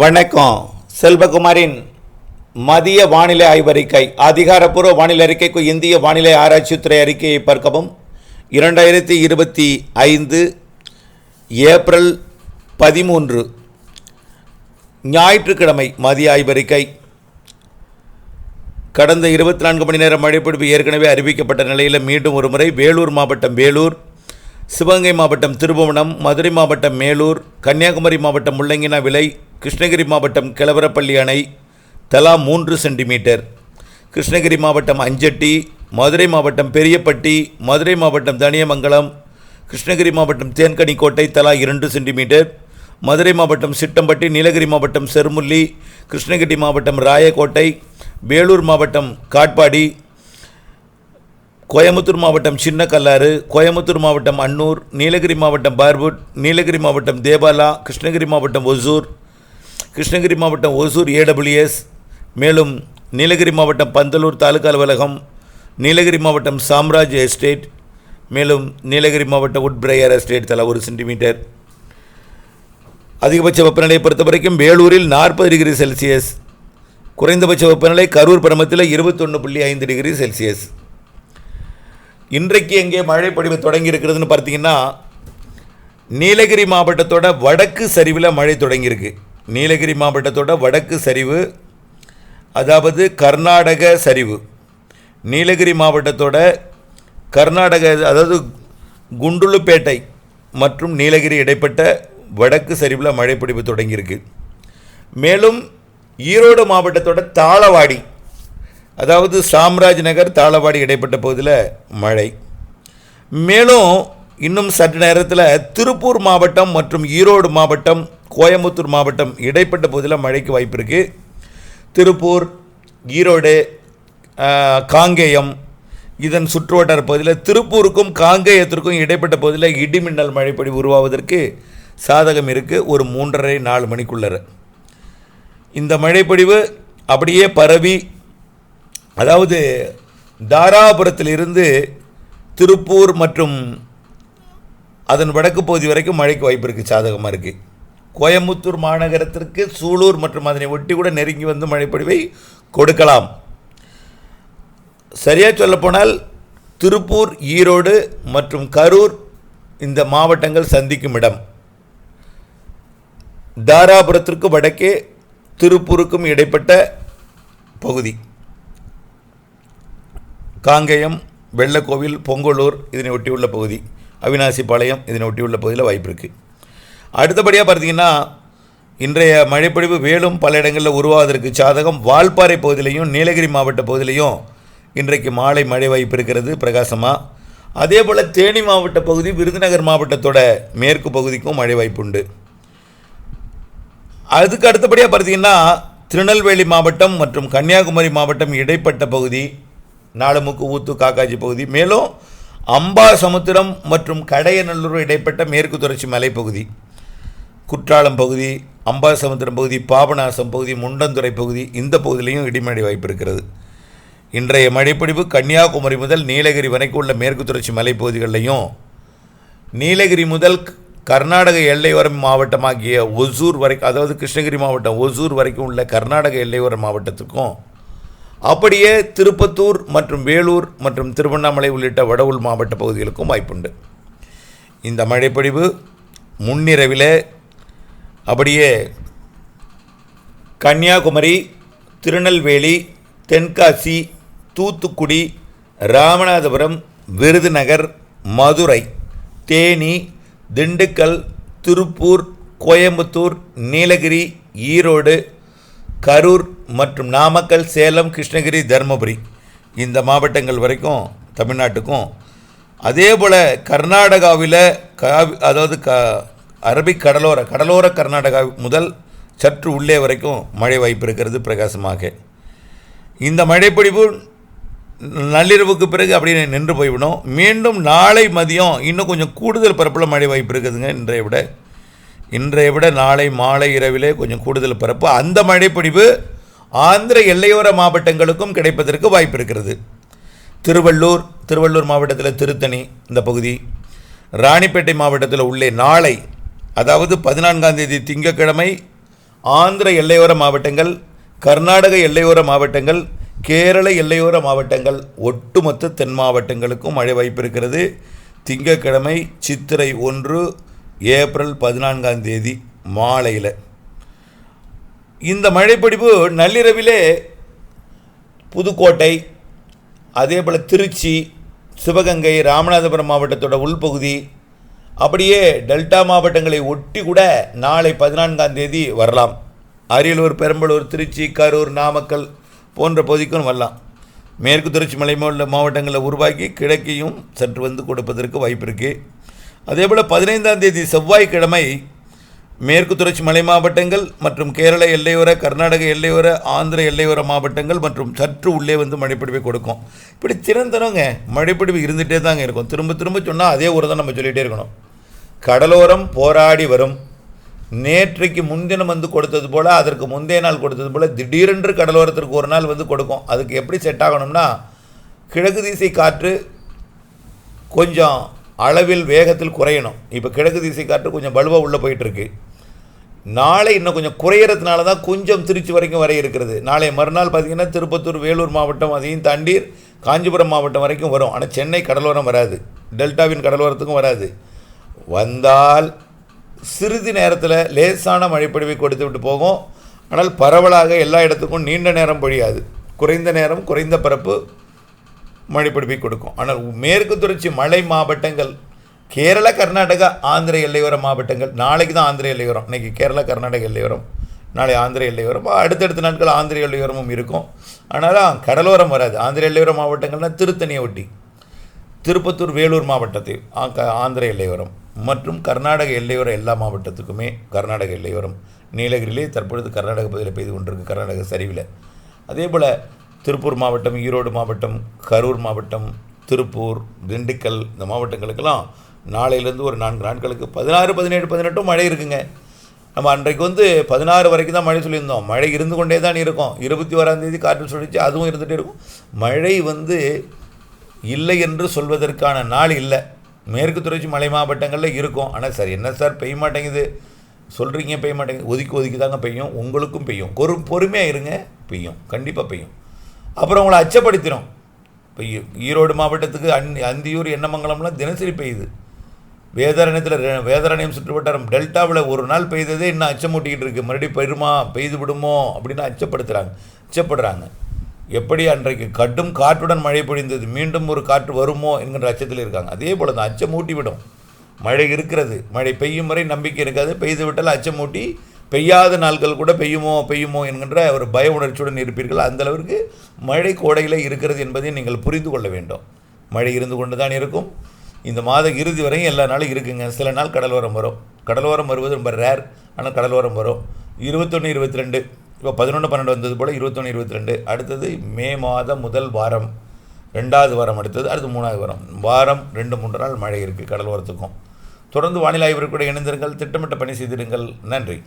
வணக்கம். செல்வகுமாரின் மதிய வானிலை ஆய்வறிக்கை அதிகாரப்பூர்வ வானிலை அறிக்கைக்கு இந்திய வானிலை ஆராய்ச்சித்துறை அறிக்கையை பார்க்கவும். இரண்டாயிரத்தி இருபத்தி ஐந்து ஏப்ரல் பதிமூன்று ஞாயிற்றுக்கிழமை மதிய ஆய்வறிக்கை. கடந்த இருபத்தி நான்கு மணி நேரம் மழைப்பிடிப்பு ஏற்கனவே அறிவிக்கப்பட்ட நிலையில் மீண்டும் ஒரு முறை வேலூர் மாவட்டம் வேலூர் சிவகங்கை மாவட்டம் திருபுவனம் மதுரை மாவட்டம் மேலூர் கன்னியாகுமரி மாவட்டம் முள்ளங்கினா விலை கிருஷ்ணகிரி மாவட்டம் கிளவரப்பள்ளி அணை தலா மூன்று சென்டிமீட்டர். கிருஷ்ணகிரி மாவட்டம் அஞ்சட்டி மதுரை மாவட்டம் பெரியப்பட்டி மதுரை மாவட்டம் தனியமங்கலம் கிருஷ்ணகிரி மாவட்டம் தேன்கனிக்கோட்டை தலா இரண்டு சென்டிமீட்டர் மதுரை மாவட்டம் சிட்டம்பட்டி நீலகிரி மாவட்டம் செருமுல்லி கிருஷ்ணகிரி மாவட்டம் ராயக்கோட்டை வேலூர் மாவட்டம் காட்பாடி கோயம்புத்தூர் மாவட்டம் சின்ன கல்லாறு கோயம்புத்தூர் மாவட்டம் அன்னூர் நீலகிரி மாவட்டம் பார்புட் நீலகிரி மாவட்டம் தேபாலா கிருஷ்ணகிரி மாவட்டம் ஒசூர் கிருஷ்ணகிரி மாவட்டம் ஒசூர் ஏடபிள்யூஎஸ் மேலும் நீலகிரி மாவட்டம் பந்தலூர் தாலுகா அலுவலகம் நீலகிரி மாவட்டம் சாம்ராஜ் எஸ்டேட் மேலும் நீலகிரி மாவட்டம் உட்பிரையர் எஸ்டேட் தலா ஒரு சென்டிமீட்டர். அதிகபட்ச வெப்பநிலையை பொறுத்த வரைக்கும் வேலூரில் நாற்பது டிகிரி செல்சியஸ் குறைந்தபட்ச வெப்பநிலை கரூர் பரமத்தில் இருபத்தொன்று புள்ளி ஐந்து டிகிரி செல்சியஸ். இன்றைக்கு எங்கே மழை பொழிவு தொடங்கி இருக்கிறதுன்னு பார்த்தீங்கன்னா நீலகிரி மாவட்டத்தோட வடக்கு சரிவில் மழை தொடங்கியிருக்கு நீலகிரி மாவட்டத்தோட வடக்கு சரிவு அதாவது கர்நாடக சரிவு. நீலகிரி மாவட்டத்தோட கர்நாடக அதாவது குண்டுலுப்பேட்டை மற்றும் நீலகிரி இடைப்பட்ட வடக்கு சரிவில் மழைப்பிடிப்பு தொடங்கியிருக்கு. மேலும் ஈரோடு மாவட்டத்தோட தாளவாடி அதாவது சாம்ராஜ் நகர் தாளவாடி இடைப்பட்ட பகுதியில் மழை. மேலும் இன்னும் சற்று நேரத்தில் திருப்பூர் மாவட்டம் மற்றும் ஈரோடு மாவட்டம் கோயம்புத்தூர் மாவட்டம் இடைப்பட்ட பகுதியில் மழைக்கு வாய்ப்பு இருக்குது திருப்பூர் ஈரோடு காங்கேயம் இதன் சுற்றுவட்டார பகுதியில் திருப்பூருக்கும் காங்கேயத்திற்கும் இடைப்பட்ட பகுதியில் இடிமின்னல் மழைப்படி உருவாவதற்கு சாதகம் இருக்குது ஒரு மூன்றரை நாலு மணிக்குள்ளே இந்த மழைப்பொழிவு அப்படியே பரவி அதாவது தாராபுரத்திலிருந்து திருப்பூர் மற்றும் அதன் வடக்கு பகுதி வரைக்கும் மழைக்கு வாய்ப்பு இருக்குது சாதகமாக இருக்குது கோயம்புத்தூர் மாநகரத்திற்கு சூலூர் மற்றும் அதனை ஒட்டி கூட நெருங்கி வந்து மழைப்பொழிவை கொடுக்கலாம். சரியாக சொல்லப்போனால் திருப்பூர் ஈரோடு மற்றும் கரூர் இந்த மாவட்டங்கள் சந்திக்கும் இடம். தாராபுரத்திற்கு வடக்கே திருப்பூருக்கும் இடைப்பட்ட பகுதி. காங்கேயம் வெள்ளக்கோவில் பொங்கலூர் இதனை ஒட்டியுள்ள பகுதி. அவினாசிபாளையம் இதனை ஒட்டியுள்ள பகுதியில் வாய்ப்பு இருக்குது அடுத்தபடியாக பார்த்தீங்கன்னா இன்றைய மழைப்பொழிவு வேலும் பல இடங்களில் உருவாவதற்கு சாதகம் வால்பாறை பகுதியிலையும் நீலகிரி மாவட்ட பகுதியிலையும் இன்றைக்கு மாலை மழை வாய்ப்பு இருக்கிறது பிரகாசமாக அதே போல் தேனி மாவட்ட பகுதி விருதுநகர் மாவட்டத்தோட மேற்கு பகுதிக்கும் மழை வாய்ப்பு உண்டு. அதுக்கு அடுத்தபடியாக பார்த்தீங்கன்னா திருநெல்வேலி மாவட்டம் மற்றும் கன்னியாகுமரி மாவட்டம் இடைப்பட்ட பகுதி நாலுமுக்கு ஊத்து காக்காஜி பகுதி மேலும் அம்பா சமுத்திரம் மற்றும் கடையநல்லூர் இடைப்பட்ட மேற்கு தொடர்ச்சி மலைப்பகுதி. குற்றாலம் பகுதி அம்பாசமுத்திரம் பகுதி பாபநாசம் பகுதி முண்டந்துறை பகுதி இந்த பகுதியிலையும் இடிமழை வாய்ப்பு இருக்கிறது இன்றைய மழைப்பிடிப்பு கன்னியாகுமரி முதல் நீலகிரி வரைக்கும் உள்ள மேற்கு தொடர்ச்சி மலைப்பகுதிகளிலையும் நீலகிரி முதல் கர்நாடக எல்லையோர மாவட்டமாகிய ஒசூர் வரைக்கும் அதாவது கிருஷ்ணகிரி மாவட்டம் ஒசூர் வரைக்கும் உள்ள கர்நாடக எல்லையோர மாவட்டத்துக்கும் அப்படியே திருப்பத்தூர் மற்றும் வேலூர் மற்றும் திருவண்ணாமலை உள்ளிட்ட வடவுள் மாவட்ட பகுதிகளுக்கும் வாய்ப்புண்டு. இந்த மழைப்பொழிவு முன்னிரவில் அப்படியே கன்னியாகுமரி திருநெல்வேலி தென்காசி தூத்துக்குடி ராமநாதபுரம் விருதுநகர் மதுரை தேனி திண்டுக்கல் திருப்பூர் கோயம்புத்தூர் நீலகிரி ஈரோடு கரூர் மற்றும் நாமக்கல் சேலம் கிருஷ்ணகிரி தருமபுரி. இந்த மாவட்டங்கள் வரைக்கும் தமிழ்நாட்டுக்கும். அதே போல் கர்நாடகாவில் காவி அதாவது க அரபிக் கடலோர கடலோர கர்நாடகா முதல் சற்று உள்ளே வரைக்கும் மழை வாய்ப்பு இருக்கிறது பிரகாசமாக. இந்த மழைப்பிடிப்பு நள்ளிரவுக்கு பிறகு அப்படியே நின்று போய்விடும். மீண்டும் நாளை மதியம் இன்னும் கொஞ்சம் கூடுதல் பரப்பில் மழை வாய்ப்பு இருக்குதுங்க இன்றைய விட. இன்றைய விட நாளை மாலை இரவிலே கொஞ்சம் கூடுதல் பரப்பு. அந்த மழைப்பிடிவு ஆந்திர எல்லையோர மாவட்டங்களுக்கும் கிடைப்பதற்கு வாய்ப்பு இருக்கிறது. திருவள்ளூர் திருவள்ளூர் மாவட்டத்தில் திருத்தணி இந்த பகுதி ராணிப்பேட்டை மாவட்டத்தில் உள்ளே நாளை அதாவது பதினான்காம் தேதி திங்கக்கிழமை ஆந்திர எல்லையோர மாவட்டங்கள் கர்நாடக எல்லையோர மாவட்டங்கள் கேரள எல்லையோர மாவட்டங்கள் ஒட்டுமொத்த தென் மாவட்டங்களுக்கும் மழை வாய்ப்பு இருக்கிறது. திங்கட்கிழமை சித்திரை ஒன்று ஏப்ரல் பதினான்காம் தேதி மாலையில். இந்த மழைப்பிடிப்பு நள்ளிரவிலே புதுக்கோட்டை அதே போல் திருச்சி சிவகங்கை ராமநாதபுரம் மாவட்டத்தோட உள்பகுதி அப்படியே டெல்டா மாவட்டங்களை ஒட்டி கூட நாளை பதினான்காம் தேதி வரலாம். அரியலூர் பெரம்பலூர் திருச்சி கரூர் நாமக்கல் போன்ற பகுதிக்கும் வரலாம். மேற்கு தொடர்ச்சி மலை மாவட்டங்களை உருவாக்கி கிழக்கையும் சற்று வந்து கொடுப்பதற்கு வாய்ப்பு இருக்குது அதே போல் பதினைந்தாம் தேதி செவ்வாய்க்கிழமை மேற்கு தொடர்ச்சி மலை மாவட்டங்கள் மற்றும் கேரள எல்லையோர கர்நாடக எல்லையோர ஆந்திர எல்லையோர மாவட்டங்கள் மற்றும் சற்று உள்ளே வந்து மழைப்பிடிவை கொடுக்கும். இப்படி திறந்தனவங்க மழைப்பிடிவு இருந்துகிட்டே தாங்க இருக்கும். திரும்ப திரும்ப சொன்னால் அதே ஒரு தான் நம்ம சொல்லிகிட்டே இருக்கணும். கடலோரம் போராடி வரும். நேற்றைக்கு முன்தினம் வந்து கொடுத்தது போல் அதற்கு முந்தைய நாள் கொடுத்தது போல் திடீரென்று கடலோரத்திற்கு ஒரு நாள் வந்து கொடுக்கும். அதுக்கு எப்படி செட் ஆகணும்னா கிழக்கு திசை காற்று கொஞ்சம் அளவில் வேகத்தில் குறையணும். இப்போ கிழக்கு திசை காற்று கொஞ்சம் வலுவாக உள்ளே போயிட்டுருக்கு. நாளை இன்னும் கொஞ்சம் குறையிறதுனால தான் கொஞ்சம் திருச்சி வரைக்கும் வரை இருக்கிறது. நாளை மறுநாள் பார்த்திங்கன்னா திருப்பத்தூர் வேலூர் மாவட்டம் அதையும் தாண்டி காஞ்சிபுரம் மாவட்டம் வரைக்கும் வரும். ஆனால் சென்னை கடலோரம் வராது. டெல்டாவின் கடலோரத்துக்கும் வராது. வந்தால் சிறிது நேரத்தில் லேசான மழைப்பொழிவை கொடுத்து விட்டு போகும். ஆனால் பரவலாக எல்லா இடத்துக்கும் நீண்ட நேரம் பொழியாது. குறைந்த நேரம் குறைந்த பரப்பு மழைப்பிடிப்பை கொடுக்கும். ஆனால் மேற்கு தொடர்ச்சி மலை மாவட்டங்கள் கேரள கர்நாடகா ஆந்திர எல்லையோர மாவட்டங்கள் நாளைக்கு தான் ஆந்திர எல்லையோரம். இன்றைக்கி கேரளா கர்நாடக எல்லையோரம் நாளை ஆந்திர எல்லையோரம் அடுத்தடுத்த நாட்கள் ஆந்திர எல்லையோரமும் இருக்கும். ஆனாலும் கடலோரம் வராது. ஆந்திர எல்லையோர மாவட்டங்கள்னால் திருத்தணியை ஒட்டி. திருப்பத்தூர் வேலூர் மாவட்டத்தை ஆந்திர எல்லையோரம். மற்றும் கர்நாடக எல்லையோர எல்லா மாவட்டத்துக்குமே கர்நாடக எல்லையோரம் நீலகிரியிலே தற்பொழுது கர்நாடக பகுதியில் பெய்து கொண்டிருக்கு கர்நாடக சரிவில். அதே போல் திருப்பூர் மாவட்டம் ஈரோடு மாவட்டம் கரூர் மாவட்டம் திருப்பூர் திண்டுக்கல் இந்த மாவட்டங்களுக்கெல்லாம் நாளையிலேருந்து ஒரு நான்கு நாட்களுக்கு பதினாறு பதினேழு பதினெட்டும் மழை இருக்குங்க. நம்ம அன்றைக்கு வந்து பதினாறு வரைக்கும் தான் மழை சொல்லியிருந்தோம். மழை இருந்து கொண்டே தான் இருக்கும். இருபத்தி ஓராம் தேதி காற்று சொல்லிச்சு அதுவும் இருந்துகிட்டே இருக்கும். மழை வந்து இல்லை என்று சொல்வதற்கான நாள் இல்லை. மேற்கு தொடர்ச்சி மலை மாவட்டங்களில் இருக்கும். ஆனால் சார் என்ன சார் பெய்ய மாட்டேங்குது? சொல்கிறீங்க பெய்ய மாட்டேங்குது. ஒதுக்கி ஒதுக்கி தாங்க பெய்யும். உங்களுக்கும் பெய்யும். பொறு பொறுமையாக இருங்க. பெய்யும். கண்டிப்பாக பெய்யும். அப்புறம் உங்களை அச்சப்படுத்திடும் பெய்யும் ஈரோடு மாவட்டத்துக்கு அந் அந்தியூர் எண்ணமங்கலம்லாம் தினசரி பெய்யுது. வேதாரண்யத்தில் ரெ- வேதாரண்யம் சுற்றுவட்டாரம் டெல்டாவில் ஒரு நாள் பெய்ததே இன்னும் அச்சமூட்டிக்கிட்டு இருக்குது மறுபடியும் பெருமா பெய்து விடுமோ அப்படின்னு அச்சப்படுத்துகிறாங்க அச்சப்படுறாங்க. எப்படி அன்றைக்கு கடும் காற்றுடன் மழை பொழிந்தது மீண்டும் ஒரு காற்று வருமோ என்கின்ற அச்சத்தில் இருக்காங்க. அதே போல தான் அச்சம் மூட்டிவிடும் மழை இருக்கிறது. மழை பெய்யும் வரை நம்பிக்கை இருக்காது. பெய்து விட்டால் அச்சம் மூட்டி பெய்யாத நாட்கள் கூட பெய்யுமோ பெய்யுமோ என்கின்ற ஒரு பய உணர்ச்சியுடன் இருப்பீர்கள். அந்த அளவிற்கு மழை கோடையில் இருக்கிறது என்பதை நீங்கள் புரிந்து கொள்ள வேண்டும். மழை இருந்து கொண்டு தான் இருக்கும். இந்த மாத இறுதி வரையும் எல்லா நாளும் இருக்குங்க. சில நாள் கடலோரம் வரும். கடலோரம் வருவது ரொம்ப ரேர் ஆனால் கடலோரம் வரும். இருபத்தொன்று இருபத்தி ரெண்டு இப்போ பதினொன்று பன்னெண்டு வந்தது போல் இருபத்தொன்று இருபத்தி ரெண்டு அடுத்தது மே மாதம் முதல் வாரம். ரெண்டாவது வாரம் அடுத்தது அடுத்து மூணாவது வாரம். வாரம் ரெண்டு மூன்று நாள் மழை இருக்குது கடலோரத்துக்கும். தொடர்ந்து வானிலை ஆய்விற்கு கூட இணைந்திருங்கள். திட்டமிட்ட பணி செய்திருங்கள் நன்றி.